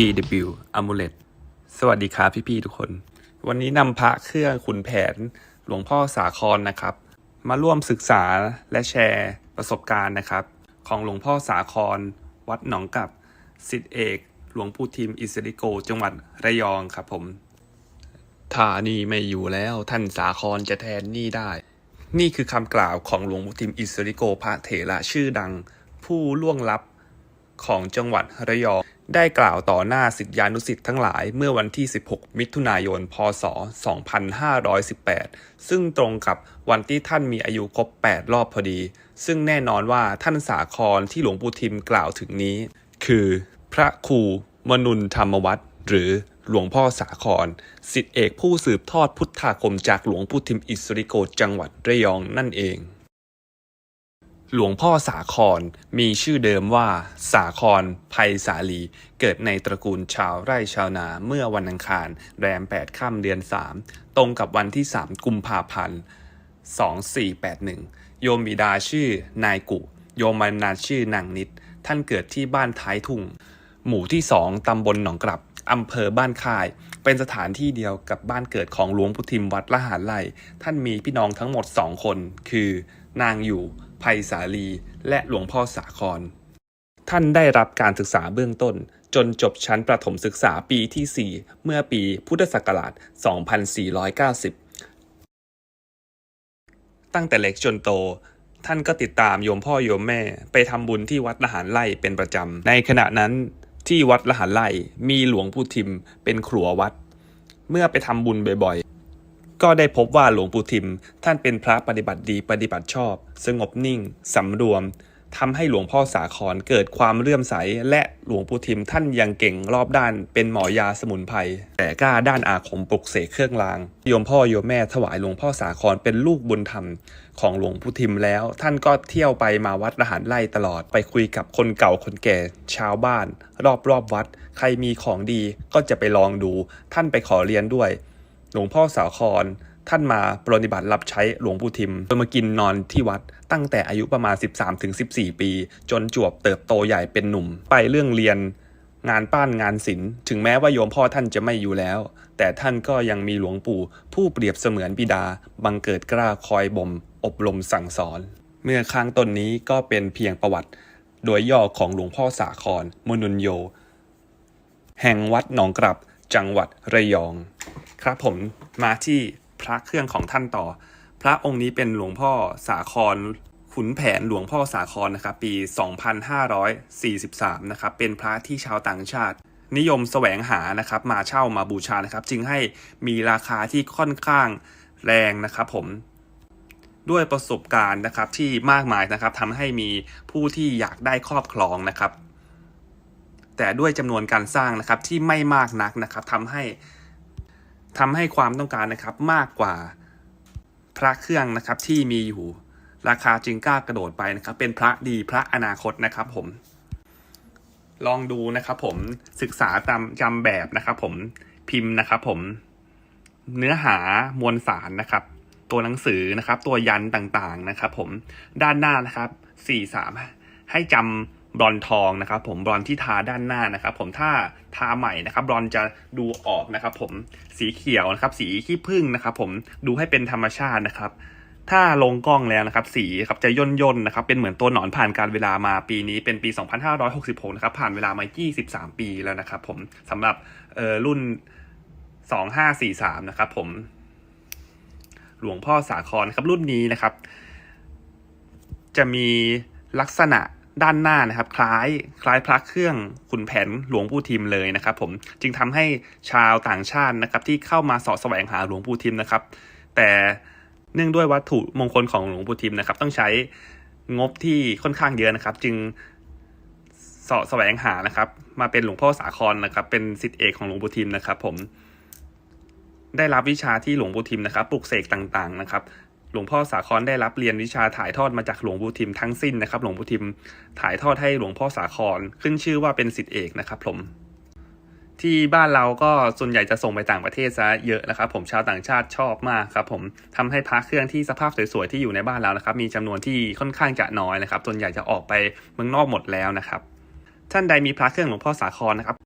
GW Amulet สวัสดีครับพี่ๆทุกคน วันนี้นำพระเครื่องขุนแผนหลวงพ่อสาครนะครับ มาร่วมศึกษาและแชร์ประสบการณ์นะครับ ของหลวงพ่อสาคร วัดหนองกับสิทธิเอก หลวงปู่ทิมอิสริโก จังหวัดระยองครับผมถ้านี่ไม่อยู่แล้วท่านสาครจะแทนนี่ได้ นี่คือคำกล่าวของหลวงปู่ทิมอิสริโกพระเถระชื่อดัง ผู้ล่วงลับของจังหวัดระยอง ได้กล่าวต่อหน้าสิทธิานุสิทธิ์ทั้งหลายเมื่อวันที่ 16 มิถุนายน พศ 2518 ซึ่งตรงกับวันที่ท่านมีอายุครบ 8 รอบพอดี ซึ่งแน่นอนว่าท่านสาครที่หลวงปู่ทิมกล่าวถึงนี้ คือ พระครูมนุนธรรมวัฒน์หรือหลวงพ่อสาครสิทธิเอกผู้สืบทอดพุทธาคมจากหลวงปู่ทิมอิสริโกจังหวัดระยองนั่นเอง หลวงพ่อสาครมีชื่อเดิมว่าสาครไพศาลี เกิดในตระกูลชาวไร่ชาวนาเมื่อวันอังคาร แรม 8 ค่ำเดือน 3 ตรงกับวันที่ 3 กุมภาพันธ์ 2481 โยมบิดาชื่อนายกุ โยมมารดาชื่อนางนิด ท่านเกิดที่บ้านท้ายทุ่ง หมู่ที่2ตำบลหนองกลับอำเภอบ้านค่าย เป็นสถานที่เดียวกับบ้านเกิดของหลวงพุทิมวัดละหารไร่ท่านมีพี่น้องทั้งหมด2คน คือนางอยู่ ไพศาลี และหลวงพ่อสาคร ท่านได้รับการศึกษาเบื้องต้น จนจบชั้นประถมศึกษาปีที่ 4 เมื่อปีพุทธศักราช 2490 ตั้งแต่เล็กจนโต ท่านก็ติดตามโยมพ่อโยมแม่ไปทำบุญที่วัดละหารไร่เป็นประจำ ในขณะนั้นที่วัดละหารไร่มีหลวงปู่ทิมเป็นครัววัด เมื่อไปทำบุญบ่อย ก็ได้พบว่าหลวงปู่ทิม ท่านเป็นพระปฏิบัติดีปฏิบัติชอบ สงบนิ่งสำรวมทำให้หลวงพ่อสาครเกิดความเลื่อมใส และหลวงปู่ทิมท่านยังเก่งรอบด้านเป็นหมอยาสมุนไพรแต่กล้าด้านอาคมปลุกเสกเครื่องราง โยมพ่อโยมแม่ถวายหลวงพ่อสาครเป็นลูกบุญธรรม ของหลวงปู่ทิมแล้ว ท่านก็เที่ยวไปมาวัดละหารไร่ตลอดไปคุยกับคนเก่าคนแก่ ชาวบ้าน รอบรอบวัด ใครมีของดีก็จะไปลองดู ท่านไปขอเรียนด้วย หลวงพ่อสาคร ท่านมาปฏิบัติรับใช้หลวงปู่ทิมโดยมากินนอนที่วัดตั้งแต่อายุประมาณ 13-14 ปี จนจวบเติบโตใหญ่เป็นหนุ่ม ไปเรื่องเรียนงานป้านงานศิลป์ถึงแม้ว่าโยมพ่อท่านจะไม่อยู่แล้ว แต่ท่านก็ยังมีหลวงปู่ ผู้เปรียบเสมือนบิดา บังเกิดกล้าคอยบ่ม อบรมสั่งสอน เมื่อข้างต้นนี้ก็เป็นเพียงประวัติ โดยย่อของหลวงพ่อสาครมนุนโย แห่งวัดหนองกลับ จังหวัดระยอง ครับผมมาที่พระเครื่องของท่านต่อ พระองค์นี้เป็นหลวงพ่อสาครขุนแผนหลวงพ่อสาครนะครับปี 2543นะครับเป็นพระที่ชาวต่างชาติ นิยมแสวงหานะครับมาเช่ามาบูชานะครับ จึงให้มีราคาที่ค่อนข้างแรงนะครับผมด้วยประสบการณ์นะครับที่มากมายนะครับทำให้มีผู้ที่อยากได้ครอบครองนะครับ แต่ด้วยจำนวนการสร้างนะครับที่ไม่มากนักนะครับทำให้ ทำให้ความต้องการนะครับมากกว่าพระเครื่องนะครับที่มีอยู่ราคาจึงกล้ากระโดดไปนะครับ เป็นพระดีพระอนาคตนะครับผม ลองดูนะครับผมศึกษาตามจำแบบนะครับผมพิมพ์นะครับผมเนื้อหามวลสารนะครับ ตัวหนังสือนะครับ ตัวยันต่างๆนะครับ ผมด้านหน้านะครับสี่สามให้จำ บรอนทองนะครับผมบรอนที่ทาด้านหน้านะครับผมถ้าทาใหม่นะครับบรอนจะดูออกนะครับผมสีเขียวนะครับสีขี้ผึ้งนะครับผมดูให้เป็นธรรมชาตินะครับ ถ้าลงกล้องแล้วนะครับสีครับจะย่นย่นนะครับเป็นเหมือนตัวหนอนผ่านการเวลามาปีนี้เป็นปี 2566 นะครับผ่านเวลามา 23 ปีแล้วนะครับผมสำหรับเอ่อรุ่น 2543 นะครับผมหลวงพ่อสาครครับรุ่นนี้นะครับ จะมีลักษณะ ด้านหน้านะครับ คล้ายคล้ายพระเครื่องขุนแผนหลวงปู่ทิมเลยนะครับ ผมจึงทำให้ชาวต่างชาตินะครับ ที่เข้ามาสาะแสวงหาหลวงปู่ทิมนะครับ แต่เนื่องด้วยวัตถุมงคลของหลวงปู่ทิมนะครับ ต้องใช้งบที่ค่อนข้างเยอะนะครับ จึงสาะแสวงหานะครับ มาเป็นหลวงพ่อสาครนะครับ เป็นสิทธิเอกของหลวงปู่ทิมนะครับ ผมได้รับวิชาที่หลวงปู่ทิมนะครับ ปลุกเสกต่างๆนะครับ ลวงพ่อสาครได้รับเรียนวิชาถ่ายทอดมาจากหลวงปู่ทิมทั้งสิ้นนะครับ หลวงปู่ทิมถ่ายทอดให้หลวงพ่อสาครขึ้นชื่อว่าเป็นสิทธิเอกนะครับผมที่บ้านเราก็ส่วนใหญ่จะส่งไปต่างประเทศซะเยอะนะครับผมชาวต่างชาติชอบมากครับผมทำให้พระเครื่องที่สภาพสวยๆที่อยู่ในบ้านเรานะครับ มีจำนวนที่ค่อนข้างจะน้อยนะครับส่วนใหญ่จะออกไปเมืองนอกหมดแล้วนะครับ ท่านใดมีพระเครื่องหลวงพ่อสาครนะครับ